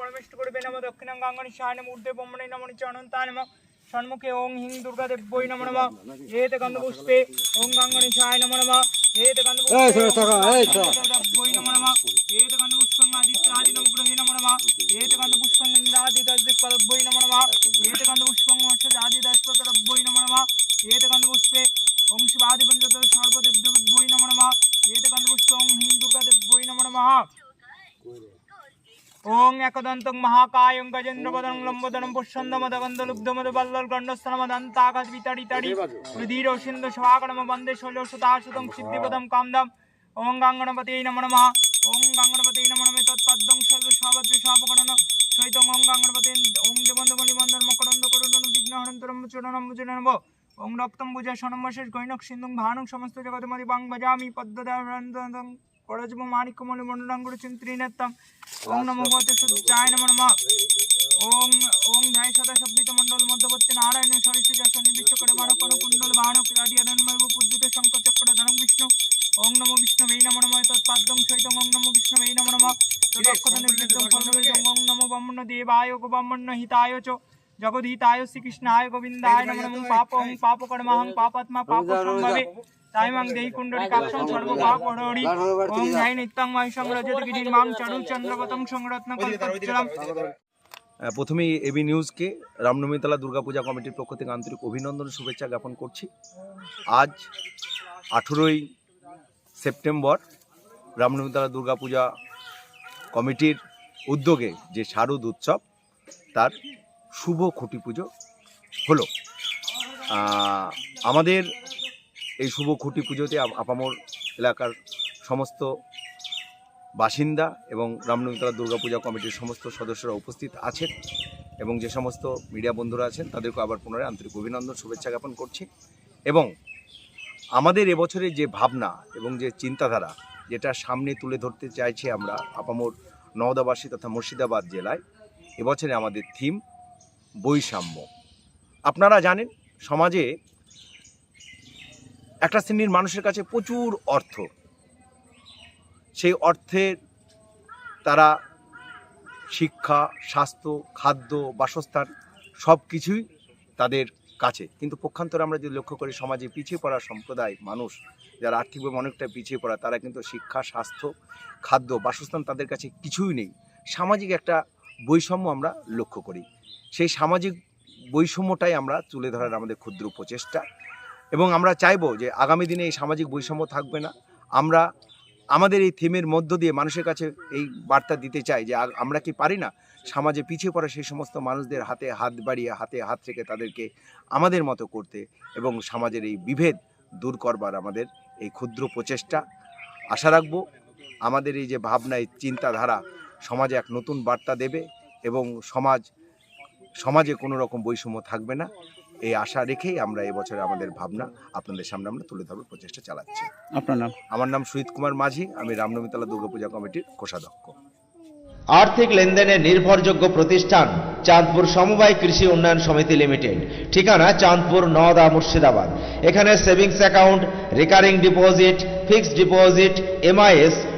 পরমেষ্ট করবে নম দক্ষিণাঙ্গাঙ্গনি সায় নম ঊর্ধ্বে ব্রহ্মণে নম নিচে অনন্তায় নম সম্মুখে ওং হিং দুর্গা দেব্যই নম নম এতে গন্ধ পুষ্পে ওং গাঙ্গনি সায় নম নম এতে গন্ধ পুষ্পে দেব্যই নম নম এতে গন্ধ পুষ্পং আদিত্যাদি নবগ্রহে নম নম এতে গন্ধ পুষ্পং ইন্দ্রাদি দশদিক্পদব্যই নম নম এতে গন্ধ পুষ্পং মৎস্যাদি দশপদব্যই নম নম এতে ওং শিবাদি পঞ্চদশ সর্বদেব্যই নম নম এতে গন্ধ পুষ্পে ওং হিং দুর্গা দেব্যই নম নমঃ ওং একদন্তং মহাকায়ং গজেন্দ্রপদং লম্বদনম পুষ্যন্দমদগন্ধলুব্ধমদবল্লল গণ্ডস্তনমদন্তাকাশ বিতাড়িতাড়ি হৃদির সিন্ধু সভাগণম বন্দে শৈলসুতাশুতং সিদ্ধিপদম কামদম। ওং গাঙ্গণপতি নম নমঃ। ওং গাঙ্গণপতি নম নমে। তৎপদ্মং সর্ব সভাদ্রি সভাপগণন সহিতং ওং গাঙ্গণপতি ওং দেবন্দমণি বন্দন মকরন্দ করুণন বিঘ্নহরন্তরম চূর্ণনম মুচুননব ওং রক্তম বুঝা সনমশেষ গৈনক সিন্ধুং ভানুং সমস্ত জগতমতি বাং ভজামি পদ্মদারন্দং মাণিক্যমণি মণ্ডলাঙ্গুর চিন্ত্রিনেত্তম ওং নমো ভগবতে সূর্যায় নমো নমঃ। ওং ওং ধ্যায় সদা শব্দিত মণ্ডল মধ্যবর্তী নারায়ণ সরিষি যশন বিশ্বকরে মানকন কুণ্ডল বাহনক রাডিয়াদন্ময় পুদ্যুত শঙ্কর চক্র ধনং বিষ্ণু। ওং নমো বিষ্ণবে নমো নমঃ। তৎপাদ্যং সহিতং ওং নমো বিষ্ণবে নমো নমঃ। তদক্ষত নির্বিদ্ধং ফলবিদং ওং নমো ব্রহ্মণ্য দেবায় গো ব্রহ্মণ্য হিতায় চ। জগদ্হিতায় শ্রীকৃষ্ণায় গোবিন্দায় নমো নমঃ। পাপং পাপকর্মাহং পাপাত্মা পাপ সম্ভবে আহ, প্রথমেই এবি নিউজকে রামনবমীতলা দুর্গাপূজা কমিটির পক্ষ থেকে আন্তরিক অভিনন্দন শুভেচ্ছা জ্ঞাপন করছি। আজ আঠেরোই সেপ্টেম্বর রামনবমীতলা দুর্গাপূজা কমিটির উদ্যোগে যে শারদ উৎসব তার শুভ খুঁটি পুজো হলো আমাদের এই শুভ খুঁটি পুজোতে আপ- আপামর এলাকার সমস্ত বাসিন্দা এবং রামনবমীতলা দুর্গাপূজা কমিটির সমস্ত সদস্যরা উপস্থিত আছেন এবং যে সমস্ত মিডিয়া বন্ধুরা আছেন তাদেরকে আবার পুনরায় আন্তরিক অভিনন্দন, শুভেচ্ছা জ্ঞাপন করছি। এবং আমাদের এবছরের যে ভাবনা এবং যে চিন্তাধারা যেটা সামনে তুলে ধরতে চাইছি আমরা আপামর নওদাবাসী তথা মুর্শিদাবাদ জেলায়, এবছরে আমাদের থিম বৈষম্য। আপনারা জানেন, সমাজে একটা শ্রেণির মানুষের কাছে প্রচুর অর্থ। সেই অর্থের তারা শিক্ষা, স্বাস্থ্য, খাদ্য, বাসস্থান সব কিছুই তাদের কাছে। কিন্তু পক্ষান্তরে আমরা যদি লক্ষ্য করি, সমাজে পিছিয়ে পড়া সম্প্রদায় মানুষ যারা আর্থিকভাবে অনেকটা পিছিয়ে পড়া, তারা কিন্তু শিক্ষা, স্বাস্থ্য, খাদ্য, বাসস্থান তাদের কাছে কিছুই নেই। সামাজিক একটা বৈষম্য আমরা লক্ষ্য করি। সেই সামাজিক বৈষম্যটাই আমরা তুলে ধরার আমাদের ক্ষুদ্র প্রচেষ্টা। এবং আমরা চাইব যে আগামী দিনে এই সামাজিক বৈষম্য থাকবে না। আমরা আমাদের এই থিমের মধ্য দিয়ে মানুষের কাছে এই বার্তা দিতে চাই যে আমরা কি পারি না সমাজে পিছিয়ে পড়া সেই সমস্ত মানুষদের হাতে হাত বাড়িয়ে, হাতে হাত রেখে তাদেরকে আমাদের মতো করতে এবং সমাজের এই বিভেদ দূর করবার আমাদের এই ক্ষুদ্র প্রচেষ্টা। আশা রাখব আমাদের এই যে ভাবনা, এই চিন্তাধারা সমাজে এক নতুন বার্তা দেবে এবং সমাজ, সমাজে কোনো রকম বৈষম্য থাকবে না। এই আশা রেখেই আমরা এবছরে আমাদের ভাবনা আপনাদের সামনে আমরা তুলে ধরার প্রচেষ্টা চালাচ্ছি। আপনার নাম? আমার নাম সুহিত কুমার মাঝি আমি রামনবমীতলা দুর্গাপূজা কমিটির কোষাধ্যক্ষ। আর্থিক লেনদেনের নির্ভরযোগ্য প্রতিষ্ঠান চাঁদপুর সমবায় কৃষি উন্নয়ন সমিতি লিমিটেড। ঠিকানা চাঁদপুর নওদা মুর্শিদাবাদ। এখানে savings account recurring deposit fixed deposit MIS